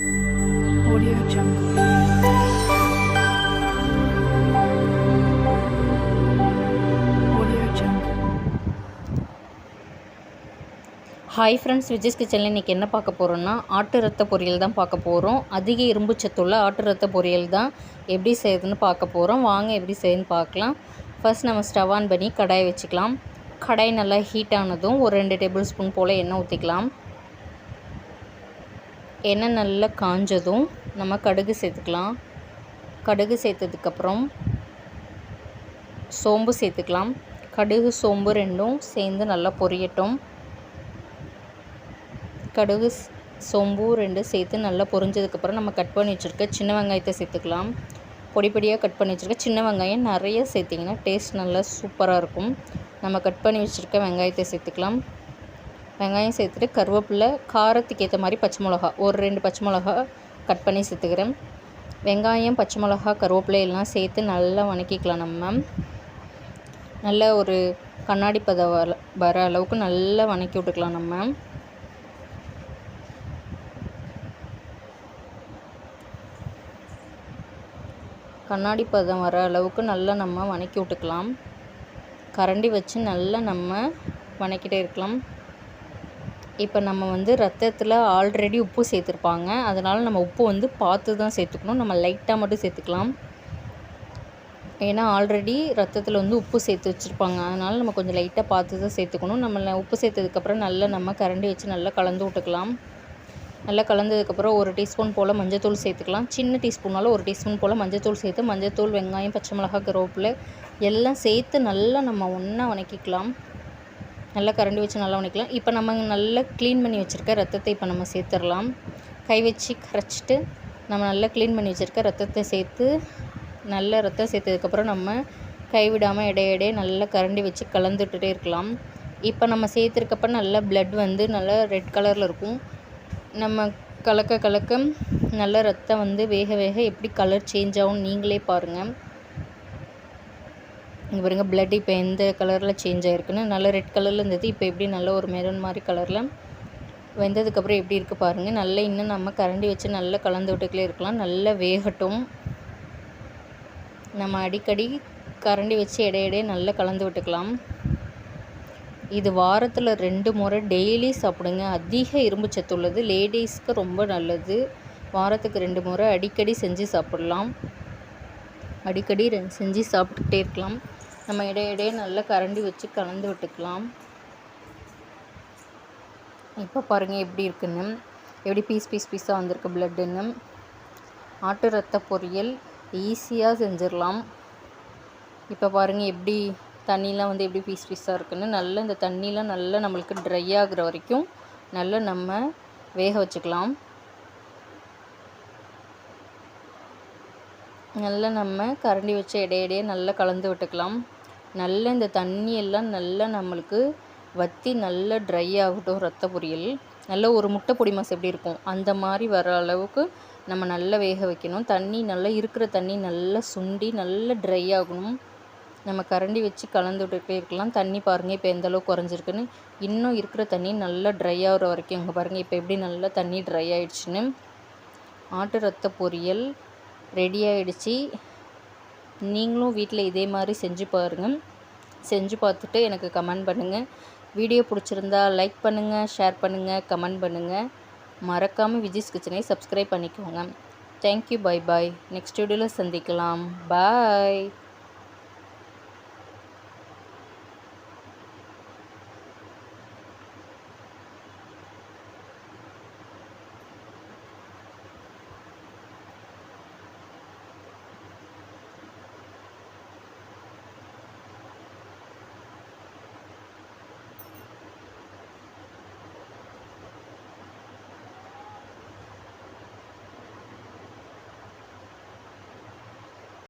Audio Jungle. Hi friends Vijay's கிச்சனில் இன்றைக்கி என்ன பார்க்க போகிறோன்னா ஆட்டு ரத்த பொரியல் தான் பார்க்க போகிறோம் அதிக இரும்பு சத்துள்ள ஆட்டு ரத்த பொரியல் தான் எப்படி செய்யுதுன்னு பார்க்க போகிறோம் வாங்க எப்படி செய்யுதுன்னு பார்க்கலாம். ஃபர்ஸ்ட் நம்ம ஸ்டவ் ஆன் பண்ணி கடாயை வச்சுக்கலாம். கடாய் நல்லா ஹீட் ஆனதும் ஒரு ரெண்டு டேபிள் ஸ்பூன் போல் எண்ணெய் ஊற்றிக்கலாம் எண்ணெய் நல்லா காஞ்சதும் நம்ம கடுகு சேர்த்துக்கலாம். கடுகு சேர்த்ததுக்கப்புறம் சோம்பு சேர்த்துக்கலாம். கடுகு சோம்பு ரெண்டும் சேர்ந்து நல்லா பொரியட்டும். கடுகு சோம்பு ரெண்டு சேர்த்து நல்லா பொரிஞ்சதுக்கப்புறம் நம்ம கட் பண்ணி வச்சுருக்க சின்ன வெங்காயத்தை சேர்த்துக்கலாம். பொடி பொடியாக கட் பண்ணி வச்சுருக்க சின்ன வெங்காயம் நிறைய சேர்த்திங்கன்னா டேஸ்ட் நல்லா சூப்பராக இருக்கும். நம்ம கட் பண்ணி வச்சுருக்க வெங்காயத்தை சேர்த்துக்கலாம். வெங்காயம் சேர்த்துட்டு கருவேப்பிலை காரத்துக்கு ஏற்ற மாதிரி பச்சை மிளகா ஒரு ரெண்டு பச்சை மிளகா கட் பண்ணி சேர்த்துக்கிறேன். வெங்காயம் பச்சை மிளகா கருவேப்பிலை எல்லாம் சேர்த்து நல்லா வணக்கிக்கலாம் நம்ம. நல்ல ஒரு கண்ணாடி பதம் வர வர அளவுக்கு நல்லா வணக்கி விட்டுக்கலாம் நம்ம. கண்ணாடி பதம் வர அளவுக்கு நல்லா நம்ம வணக்கி விட்டுக்கலாம். கரண்டி வச்சு நல்லா நம்ம வணக்கிட்டே இருக்கலாம். இப்போ நம்ம வந்து ரத்தத்தில் ஆல்ரெடி உப்பு சேர்த்துருப்பாங்க. அதனால் நம்ம உப்பு வந்து பார்த்து தான் சேர்த்துக்கணும். நம்ம லைட்டாக மட்டும் சேர்த்துக்கலாம். ஏன்னா ஆல்ரெடி ரத்தத்தில் வந்து உப்பு சேர்த்து வச்சுருப்பாங்க. அதனால் நம்ம கொஞ்சம் லைட்டாக பார்த்து தான் சேர்த்துக்கணும். நம்ம உப்பு சேர்த்ததுக்கப்புறம் நல்லா நம்ம கரண்டி வச்சு நல்லா கலந்து விட்டுக்கலாம். நல்லா கலந்ததுக்கப்புறம் ஒரு டீஸ்பூன் போல் மஞ்சத்தூள் சேர்த்துக்கலாம். சின்ன டீஸ்பூனால் ஒரு டீஸ்பூன் போல் மஞ்சத்தூள் சேர்த்து மஞ்சத்தூள் வெங்காயம் பச்சை மிளகாய் கருவேப்பிலை எல்லாம் சேர்த்து நல்லா நம்ம ஒன்றா வணக்கிக்கலாம். நல்லா கரண்டி வச்சு நல்லா உணிக்கலாம் இப்போ நம்ம நல்லா க்ளீன் பண்ணி வச்சுருக்க ரத்தத்தை இப்போ நம்ம சேர்த்துடலாம். கை வச்சு கரைச்சிட்டு நம்ம நல்லா க்ளீன் பண்ணி வச்சுருக்க ரத்தத்தை சேர்த்து நல்ல ரத்தம் சேர்த்ததுக்கப்புறம் நம்ம கைவிடாமல் இடையிடையே நல்லா கரண்டி வச்சு கலந்துட்டுட்டே இருக்கலாம். இப்போ நம்ம சேர்த்துருக்கப்ப நல்லா ப்ளட் வந்து நல்லா ரெட் கலரில் இருக்கும். நம்ம கலக்க கலக்க நல்ல ரத்தம் வந்து வேக வேக எப்படி கலர் சேஞ்ச் ஆகும் நீங்களே பாருங்கள் இங்கே பாருங்கள் blood இப்போ எந்த கலரில் சேஞ்ச் ஆகிருக்குன்னு நல்ல ரெட் கலரில் இருந்தது. இப்போ எப்படி நல்ல ஒரு மெரூன் மாதிரி கலரில் வெந்ததுக்கப்புறம் எப்படி இருக்குது பாருங்கள் நல்லா இன்னும் நம்ம கரண்டி வச்சு நல்லா கலந்து விட்டுக்கிலே இருக்கலாம். நல்லா வேகட்டும். நம்ம அடிக்கடி கரண்டி வச்சு இடையிடையே நல்லா கலந்து விட்டுக்கலாம். இது வாரத்தில் ரெண்டு முறை டெய்லி சாப்பிடுங்க. அதிக இரும்பு சத்து உள்ளது. லேடிஸ்க்கு ரொம்ப நல்லது. வாரத்துக்கு ரெண்டு முறை அடிக்கடி செஞ்சு சாப்பிடலாம். அடிக்கடி ரெ- செஞ்சு சாப்பிட்டுக்கிட்டே இருக்கலாம். நம்ம இடையிடையே நல்லா கரண்டி வச்சு கலந்து விட்டுக்கலாம். இப்போ பாருங்கள் எப்படி இருக்குன்னு. எப்படி பீஸ் பீஸ் பீஸாக வந்திருக்கு பிளட்டுன்னு ஆட்டு ரத்த பொரியல் ஈஸியாக செஞ்சிடலாம். இப்போ பாருங்கள் எப்படி தண்ணிலாம் வந்து எப்படி பீஸ் பீஸாக இருக்குன்னு. நல்லா இந்த தண்ணிலாம் நல்லா நம்மளுக்கு ட்ரை ஆகுற வரைக்கும் நல்லா நம்ம வேக வச்சுக்கலாம். நல்லா நம்ம கரண்டி வச்சு இடையிடையே நல்லா கலந்து விட்டுக்கலாம். நல்ல இந்த தண்ணி எல்லாம் நல்லா நம்மளுக்கு வற்றி நல்லா ட்ரை ஆகட்டும் ரத்த பொரியல். நல்ல ஒரு முட்டை பொடி மாசு எப்படி இருக்கும்? அந்த மாதிரி வர அளவுக்கு நம்ம நல்லா வேக வைக்கணும். தண்ணி நல்லா இருக்கிற தண்ணி நல்லா சுண்டி நல்லா ட்ரை ஆகணும். நம்ம கரண்டி வச்சு கலந்து விட்டுட்டே இருக்கலாம். தண்ணி பாருங்கள் இப்போ எந்த அளவுக்கு குறைஞ்சிருக்குன்னு. இன்னும் இருக்கிற தண்ணி நல்லா ட்ரை ஆகுற வரைக்கும் இங்கே பாருங்கள் இப்போ எப்படி நல்லா தண்ணி ட்ரை ஆகிடுச்சின்னு ஆட்டு ரத்த பொரியல் ரெடி ஆகிடுச்சி நீங்களும் வீட்டில் இதே மாதிரி செஞ்சு பாருங்கள் செஞ்சு பார்த்துட்டு எனக்கு கமெண்ட் பண்ணுங்கள் வீடியோ பிடிச்சிருந்தா லைக் பண்ணுங்கள் ஷேர் பண்ணுங்கள் கமெண்ட் பண்ணுங்கள் மறக்காமல் விஜய்ஸ் கிச்சனை சப்ஸ்கிரைப் பண்ணிக்கோங்க. தேங்க்யூ பை பாய் நெக்ஸ்ட் வீடியோவில் சந்திக்கலாம். பாய்